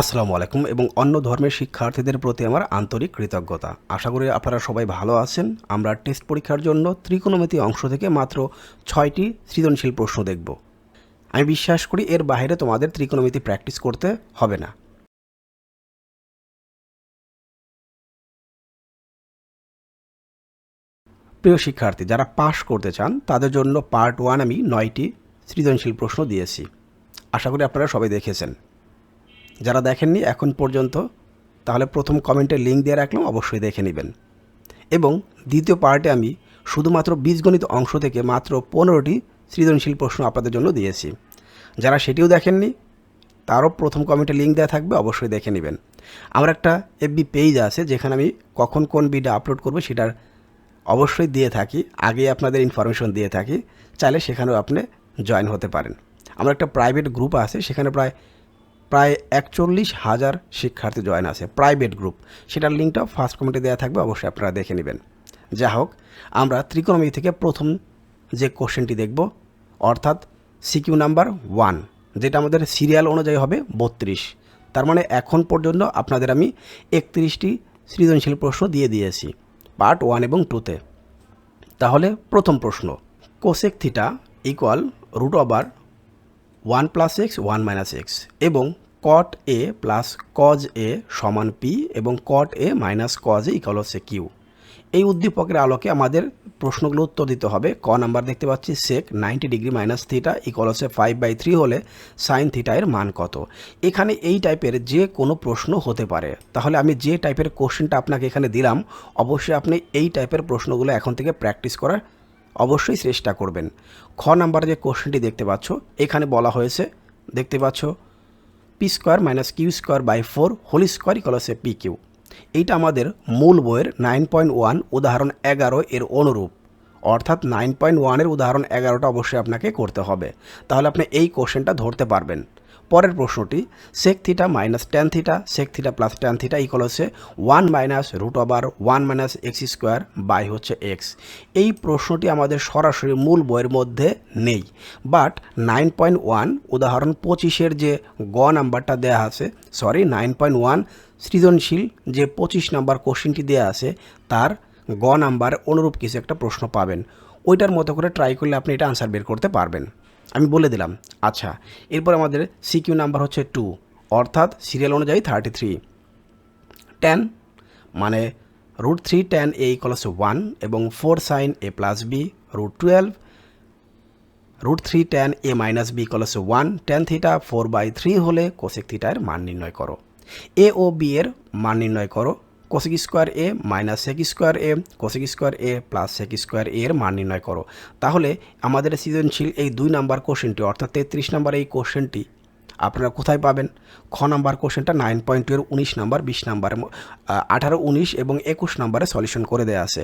আসসালামু আলাইকুম এবং অন্য ধর্মের শিক্ষার্থীদের প্রতি আমার আন্তরিক কৃতজ্ঞতা। আশা করি আপনারা সবাই ভালো আছেন। আমরা টেস্ট পরীক্ষার জন্য ত্রিকোণমিতি অংশ থেকে মাত্র ছয়টি সৃজনশীল প্রশ্ন দেখব। আমি বিশ্বাস করি এর বাইরে তোমাদের ত্রিকোণমিতি প্র্যাকটিস করতে হবে না। প্রিয় শিক্ষার্থী, যারা পাশ করতে চান, তাদের জন্য পার্ট ওয়ান আমি নয়টি সৃজনশীল প্রশ্ন দিয়েছি। আশা করি আপনারা সবাই দেখেছেন। যারা দেখেননি এখন পর্যন্ত, তাহলে প্রথম কমেন্টে লিঙ্ক দিয়ে রাখলাম, অবশ্যই দেখে নেবেন। এবং দ্বিতীয় পার্টে আমি শুধুমাত্র বীজগণিত অংশ থেকে মাত্র পনেরোটি সৃজনশীল প্রশ্ন আপনাদের জন্য দিয়েছি। যারা সেটিও দেখেননি, তারও প্রথম কমেন্টে লিঙ্ক দেওয়া থাকবে, অবশ্যই দেখে নেবেন। আমার একটা এফবি পেজ আছে, যেখানে আমি কখন কোন ভিডিও আপলোড করব সেটার অবশ্যই দিয়ে থাকি আগে আপনাদের ইনফরমেশন দিয়ে থাকি, চাইলে সেখানেও আপনি জয়েন হতে পারেন। আমার একটা প্রাইভেট গ্রুপ আছে, সেখানে প্রায় প্রায় একচল্লিশ হাজার শিক্ষার্থী জয়েন আছে প্রাইভেট গ্রুপ সেটার লিঙ্কটা ফার্স্ট কমেন্টে দেওয়া থাকবে, অবশ্যই আপনারা দেখে নেবেন। যা হোক, আমরা ত্রিকোণমিতি থেকে প্রথম যে কোশ্চেনটি দেখব, অর্থাৎ সিকিউ নাম্বার ওয়ান যেটা আমাদের সিরিয়াল অনুযায়ী হবে বত্রিশ। তার মানে এখন পর্যন্ত আপনাদের আমি একত্রিশটি সৃজনশীল প্রশ্ন দিয়ে দিয়েছি পার্ট ওয়ান এবং টুতে তাহলে প্রথম প্রশ্ন cosec theta equal root over one plus X one minus X এবং cot A plus cos A সমান পি এবং cot A minus cos A equal হচ্ছে কিউ এই উদ্দীপকের আলোকে আমাদের প্রশ্নগুলো উত্তর দিতে হবে। ক নাম্বার দেখতে পাচ্ছি sec ninety degree minus theta equal হচ্ছে ফাইভ বাই থ্রি হলে সাইন থিটা এর মান কত? এখানে এই টাইপের যে কোনো প্রশ্ন হতে পারে। তাহলে আমি যে টাইপের কোশ্চেনটা আপনাকে এখানে দিলাম, অবশ্যই আপনি এই টাইপের প্রশ্নগুলো এখন থেকে প্র্যাকটিস করার অবশ্যই চেষ্টা করবেন। খ নাম্বারে যে কোশ্চেনটি দেখতে পাচ্ছ, এখানে বলা হয়েছে, দেখতে পাচ্ছ P square minus Q square by four whole square ইকলসে P Q এইটা আমাদের মূল বইয়ের নাইন পয়েন্ট ওয়ান উদাহরণ এগারো এর অনুরূপ। অর্থাৎ নাইন পয়েন্ট ওয়ানের উদাহরণ এগারোটা অবশ্যই আপনাকে করতে হবে। তাহলে আপনি এই কোশ্চেনটা ধরতে পারবেন। পরের প্রশ্নটি sec theta minus tan theta sec theta plus tan theta equal হচ্ছে one minus root over one minus X square by হচ্ছে এক্স এই প্রশ্নটি আমাদের সরাসরি মূল বইয়ের মধ্যে নেই। বাট নাইন পয়েন্ট ওয়ান উদাহরণ পঁচিশের যে গ নাম্বারটা দেওয়া আছে সরি নাইন পয়েন্ট ওয়ান সৃজনশীল যে পঁচিশ নাম্বার কোশ্চেনটি দেওয়া আছে, তার গ নাম্বার অনুরূপ কিছু একটা প্রশ্ন পাবেন। ওইটার মতো করে ট্রাই করলে আপনি এটা আনসার বের করতে পারবেন। আমি বলে দিলাম আচ্ছা এরপর আমাদের সিকিউ নাম্বার হচ্ছে টু অর্থাৎ সিরিয়াল অনুযায়ী থার্টি থ্রি টেন মানে root three tan A equals one এবং four sine A plus B root twelve root three tan A minus B equals one tan theta four by three হলে cosec থিটার মান নির্ণয় করো। এ ও B এর মান নির্ণয় করো cosec square A minus sec square A cosec square A plus sec square A এর মান নির্ণয় করো। তাহলে আমাদের সৃজনশীল এই দুই নাম্বার কোশ্চেনটি, অর্থাৎ তেত্রিশ নাম্বার এই কোশ্চেনটি আপনারা কোথায় পাবেন? খ নাম্বার কোশ্চেনটা নাইন পয়েন্ট টু এর উনিশ নাম্বার, বিশ নাম্বারে আঠারো, উনিশ এবং একুশ নাম্বারে সলিউশন করে দেওয়া আছে।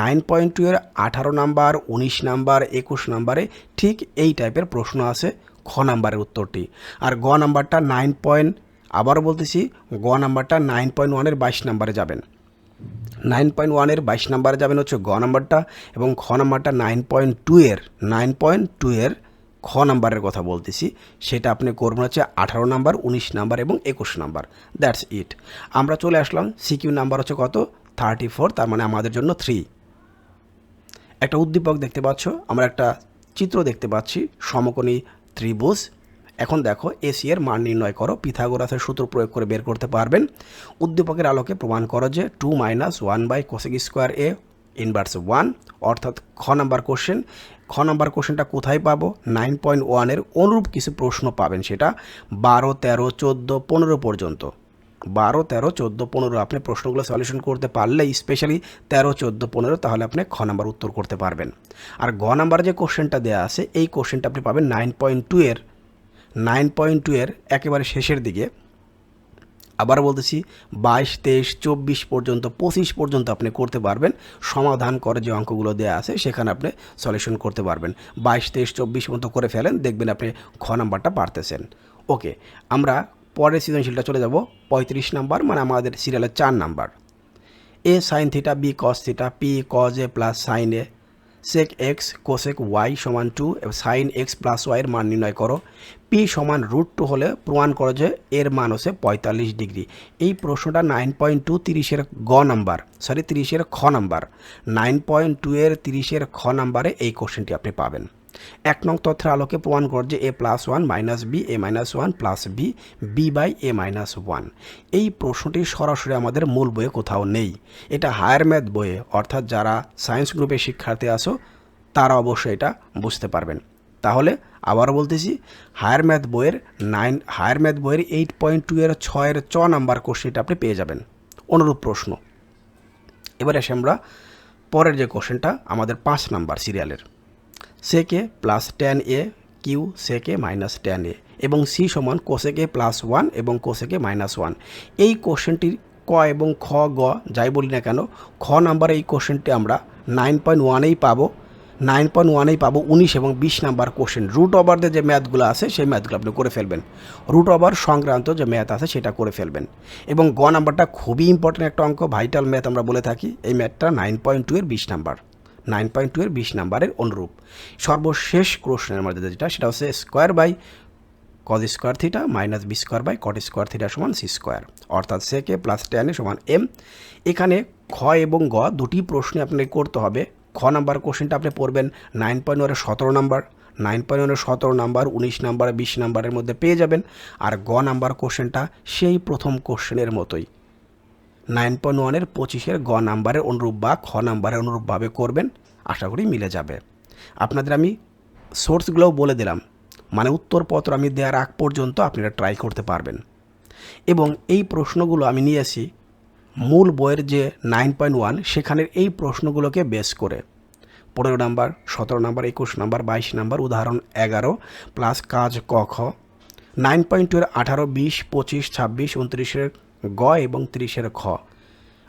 নাইন পয়েন্ট টু এর আঠারো নাম্বার, উনিশ নাম্বার, একুশ নাম্বারে ঠিক এই টাইপের প্রশ্ন আছে খ নাম্বারের উত্তরটি। আর গ নাম্বারটা নাইন পয়েন্ট আবারও বলতেছি, গ নাম্বারটা নাইন পয়েন্ট ওয়ানের বাইশ নাম্বারে যাবেন। নাইন পয়েন্ট ওয়ানের বাইশ নাম্বারে যাবেন হচ্ছে গ নাম্বারটা এবং খ নাম্বারটা নাইন পয়েন্ট টু এর নাইন পয়েন্ট টু এর খ নাম্বারের কথা বলতেছি। সেটা আপনি করবেন হচ্ছে আঠারো নাম্বার, উনিশ নাম্বার এবং একুশ নাম্বার। দ্যাটস ইট আমরা চলে আসলাম সিকিউ নাম্বার হচ্ছে কত? থার্টি ফোর তার মানে আমাদের জন্য থ্রি একটা উদ্দীপক দেখতে পাচ্ছ, আমরা একটা চিত্র দেখতে পাচ্ছি, সমকোণী ত্রিভুজ। এখন দেখো এসি এর মান নির্ণয় করো পিথাগোরাসের সূত্র প্রয়োগ করে বের করতে পারবেন। উদ্দীপকের আলোকে প্রমাণ করো যে two minus one by cosec square A inverse one অর্থাৎ খ নাম্বার কোশ্চেন খ নাম্বার কোশ্চেনটা কোথায় পাবো? নাইন পয়েন্ট ওয়ানের অনুরূপ কিছু প্রশ্ন পাবেন সেটা বারো, তেরো, চোদ্দ, পনেরো পর্যন্ত। বারো, তেরো, চোদ্দ, পনেরো আপনি প্রশ্নগুলো সলিউশন করতে পারলে স্পেশালি তেরো, চোদ্দ, পনেরো, তাহলে আপনি খ নাম্বার উত্তর করতে পারবেন। আর গ নাম্বার যে কোশ্চেনটা দেওয়া আছে, এই কোশ্চেনটা আপনি পাবেন নাইন পয়েন্ট টু এর নাইন পয়েন্ট টু এর একেবারে শেষের দিকে। আবার বলতেছি, বাইশ, তেইশ, চব্বিশ পর্যন্ত, পঁচিশ পর্যন্ত আপনি করতে পারবেন। সমাধান করে যে অঙ্কগুলো দেওয়া আছে, সেখানে আপনি সলিউশন করতে পারবেন। বাইশ, তেইশ, চব্বিশ মতো করে ফেলেন, দেখবেন আপনি খ নাম্বারটা পারতেছেন। ওকে, আমরা পরের সৃজনশীলটা চলে যাব, পঁয়ত্রিশ নাম্বার মানে আমাদের সিরিয়ালের চার number. A sine theta B cos theta P cos A plus sine A sec X cosec Y সমান টু সাইন এক্স প্লাস ওয়াইয়ের মান নির্ণয় করো। পি সমান রুট টু হলে প্রমাণ করো যে এর মান হচ্ছে পঁয়তাল্লিশ ডিগ্রি। এই প্রশ্নটা নাইন পয়েন্ট টু তিরিশের গ নাম্বার সরি তিরিশের খ নাম্বার নাইন পয়েন্ট টু এর তিরিশের খ নাম্বারে এই কোশ্চেনটি আপনি পাবেন। এক নং তথ্যের আলোকে প্রমাণ কর যে A plus one minus B A minus one plus B B by A minus one এই প্রশ্নটি সরাসরি আমাদের মূল বইয়ে কোথাও নেই। এটা হায়ার ম্যাথ বইয়ে, অর্থাৎ যারা সায়েন্স গ্রুপের শিক্ষার্থী আসো তারা অবশ্যই এটা বুঝতে পারবেন। তাহলে আবারও বলতেছি হায়ার ম্যাথ বইয়ের নাইন হায়ার ম্যাথ বইয়ের এইট পয়েন্ট টু এর ছয়ের চ নাম্বার কোশ্চেনটা আপনি পেয়ে যাবেন। অনুরূপ প্রশ্ন। এবার এসে আমরা পরের যে কোশ্চেনটা আমাদের পাঁচ নাম্বার সিরিয়ালের sec plus tan A Q sec minus tan A এবং সি সমান কোসেকে প্লাস ওয়ান এবং কোসেকে মাইনাস ওয়ান এই কোশ্চেনটির ক এবং খ, গ যাই বলি না কেন, খ নাম্বার এই কোশ্চেনটি আমরা নাইন পয়েন্ট ওয়ানেই পাবো। নাইন পয়েন্ট ওয়ানেই পাবো উনিশ এবং বিশ নাম্বার কোশ্চেন। রুট ওভারদের যে ম্যাথগুলো আছে, সেই ম্যাথগুলো আপনি করে ফেলবেন। রুট ওভার সংক্রান্ত যে ম্যাথ আছে, সেটা করে ফেলবেন। এবং গ নাম্বারটা খুবই ইম্পর্টেন্ট একটা অঙ্ক ভাইটাল ম্যাথ আমরা বলে থাকি, এই ম্যাথটা নাইন পয়েন্ট টু এর বিশ নাম্বার। নাইন পয়েন্ট টু এর বিশ নাম্বারের অনুরূপ। সর্বশেষ প্রশ্নের মধ্যে যেটা, সেটা হচ্ছে square by cos square theta minus B square by cot square theta সমান সি স্কোয়ার অর্থাৎ সেকে প্লাস টেনে সমান এম এখানে খ এবং গ দুটি প্রশ্নে আপনাকে করতে হবে। খ নাম্বার কোশ্চেনটা আপনি পড়বেন, নাইন পয়েন্ট ওয়ানের সতেরো নাম্বার, নাইন পয়েন্ট ওয়ানের সতেরো নাম্বার, উনিশ নাম্বার, বিশ নাম্বারের মধ্যে পেয়ে যাবেন। আর গ নাম্বার কোশ্চেনটা সেই প্রথম কোশ্চেনের মতোই। নাইন পয়েন্ট ওয়ানের পঁচিশের গ নাম্বারের অনুরূপ বা খ নাম্বারের অনুরূপভাবে করবেন, আশা করি মিলে যাবে। আপনাদের আমি সোর্সগুলোও বলে দিলাম মানে উত্তরপত্র আমি দেওয়ার আগ পর্যন্ত আপনারা ট্রাই করতে পারবেন। এবং এই প্রশ্নগুলো আমি নিয়েছি মূল বইয়ের যে নাইন পয়েন্ট ওয়ান, সেখানের এই প্রশ্নগুলোকে বেস করে। পনেরো নাম্বার, সতেরো নাম্বার, একুশ নাম্বার, বাইশ নাম্বার, উদাহরণ এগারো, প্লাস কাজ ক খ। নাইন পয়েন্ট টুয়ের আঠারো, বিশ, পঁচিশ, ছাব্বিশ, উনত্রিশের গ এবং তিরিশের খ।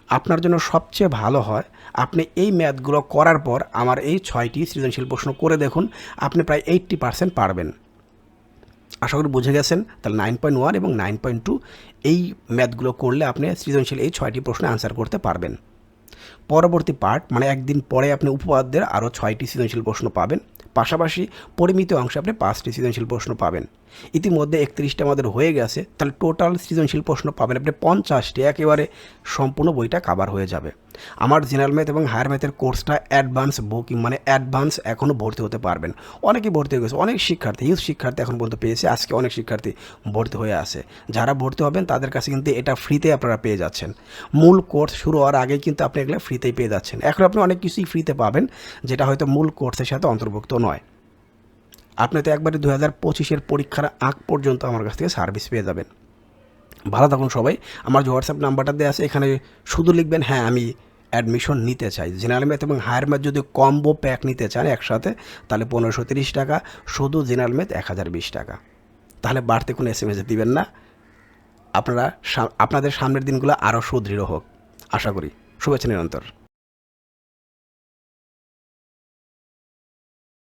আপনার জন্য সবচেয়ে ভালো হয়, আপনি এই ম্যাথগুলো করার পর আমার এই ছয়টি সৃজনশীল প্রশ্ন করে দেখুন, আপনি প্রায় এইট্টি পারসেন্ট পারবেন। আশা করি বুঝে গেছেন, তাহলে নাইন পয়েন্ট ওয়ান এবং নাইন পয়েন্ট টু এই ম্যাথগুলো করলে আপনি সৃজনশীল এই ছয়টি প্রশ্নে আনসার করতে পারবেন। পরবর্তী পার্ট মানে একদিন পরে আপনি উপপাদ্যের আরও ছয়টি সৃজনশীল প্রশ্ন পাবেন। পাশাপাশি পরিমিত অংশে আপনি পাঁচটি সৃজনশীল প্রশ্ন পাবেন। ইতিমধ্যে একত্রিশটা আমাদের হয়ে গেছে, তাহলে টোটাল সৃজনশীল প্রশ্ন পাবেন। আপনি পঞ্চাশটি, একেবারে সম্পূর্ণ বইটা কাভার হয়ে যাবে। আমার জেনারেল ম্যাথ এবং হায়ার ম্যাথের কোর্সটা অ্যাডভান্স বুকিং মানে অ্যাডভান্স এখনও ভর্তি হতে পারবেন। অনেকে ভর্তি হয়ে গেছে, অনেক শিক্ষার্থী ইউথ শিক্ষার্থী এখন পর্যন্ত পেয়েছে, আজকে অনেক শিক্ষার্থী ভর্তি হয়ে আছে। যারা ভর্তি হবেন, তাদের কাছে কিন্তু এটা ফ্রিতে আপনারা পেয়ে যাচ্ছেন। মূল কোর্স শুরু হওয়ার আগেই কিন্তু আপনি এগুলো ফ্রিতেই পেয়ে যাচ্ছেন। এখন আপনি অনেক কিছুই ফ্রিতে পাবেন, যেটা হয়তো মূল কোর্সের সাথে অন্তর্ভুক্ত নয়। আপনি তো একবারে দু হাজার পঁচিশের পরীক্ষার আগ পর্যন্ত আমার কাছ থেকে সার্ভিস পেয়ে যাবেন। ভালো থাকুন সবাই। আমার যে হোয়াটসঅ্যাপ নাম্বারটা দেওয়া আছে, এখানে শুধু লিখবেন হ্যাঁ আমি অ্যাডমিশন নিতে চাই। জেনারেল ম্যাথ এবং হায়ার ম্যাথ যদি কম্বো প্যাক নিতে চান একসাথে, তাহলে পনেরোশো তিরিশ টাকা, শুধু জেনারেল ম্যাথ এক হাজার বিশ টাকা। তাহলে বাড়তে কোনো এস এম এস দিবেন না। আপনারা আপনাদের সামনের দিনগুলো আরও সুদৃঢ় হোক। আশা করি। শুভেচ্ছা নিরন্তর।